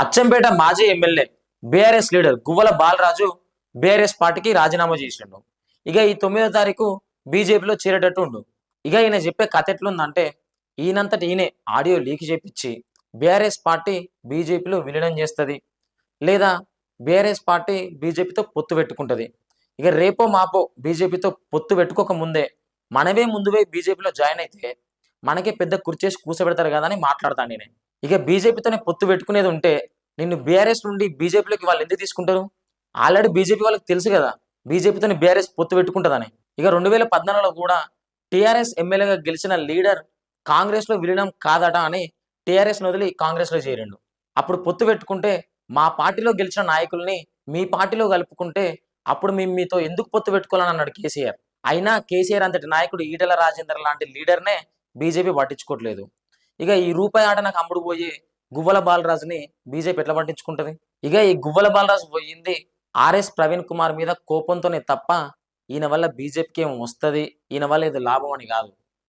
అచ్చంపేట మాజీ MLA BRS leader Guvvala Balaraju BRS పార్టీకి రాజీనామా చేసిండు. ఇక ఈ తొమ్మిదో తారీఖు బీజేపీలో చేరేటట్టు ఉండు. ఇక ఈయన చెప్పే కథ ఎట్లుందంటే ఈయనంతటి ఈయనే ఆడియో లీక్ చేపించి బీఆర్ఎస్ పార్టీ బీజేపీలో విలీనం చేస్తుంది. లేదా బీఆర్ఎస్ పార్టీ బీజేపీతో పొత్తు పెట్టుకుంటుంది. ఇక రేపో మాపో బీజేపీతో పొత్తు పెట్టుకోక ముందే మనమే ముందువే బీజేపీలో జాయిన్ అయితే మనకే పెద్ద కుర్చేసి కూర్చోబెడతారు కదా అని మాట్లాడతాను నేనే ఇక బీజేపీతోనే పొత్తు పెట్టుకునేది ఉంటే నిన్ను బీఆర్ఎస్ నుండి బీజేపీలోకి వాళ్ళు ఎందుకు తీసుకుంటారు? ఆల్రెడీ బీజేపీ వాళ్ళకి తెలుసు కదా బీజేపీతోనే బీఆర్ఎస్ పొత్తు పెట్టుకుంటుందని. ఇక రెండు వేల పద్నాలుగులో కూడా టీఆర్ఎస్ ఎమ్మెల్యేగా గెలిచిన లీడర్ కాంగ్రెస్లో విలీనం కాదట అని టీఆర్ఎస్ వదిలి కాంగ్రెస్లో చేరిండు. అప్పుడు పొత్తు పెట్టుకుంటే మా పార్టీలో గెలిచిన నాయకుల్ని మీ పార్టీలో కలుపుకుంటే అప్పుడు మేము మీతో ఎందుకు పొత్తు పెట్టుకోవాలని అన్నాడు కేసీఆర్. అయినా కేసీఆర్ అంతటి నాయకుడు ఈటల రాజేందర్ లాంటి లీడర్నే బీజేపీ పట్టించుకోవట్లేదు. ఇక ఈ రూపాయి ఆట నాకు అమ్ముడు పోయి గువ్వల బాలరాజుని బీజేపీ ఎట్లా పట్టించుకుంటది? ఇక ఈ గువ్వల బాలరాజు పోయింది ఆర్ఎస్ ప్రవీణ్ కుమార్ మీద కోపంతోనే తప్ప ఈయన వల్ల బీజేపీకి ఏం వస్తుంది? ఈయన వల్ల ఇది లాభం అని కాదు.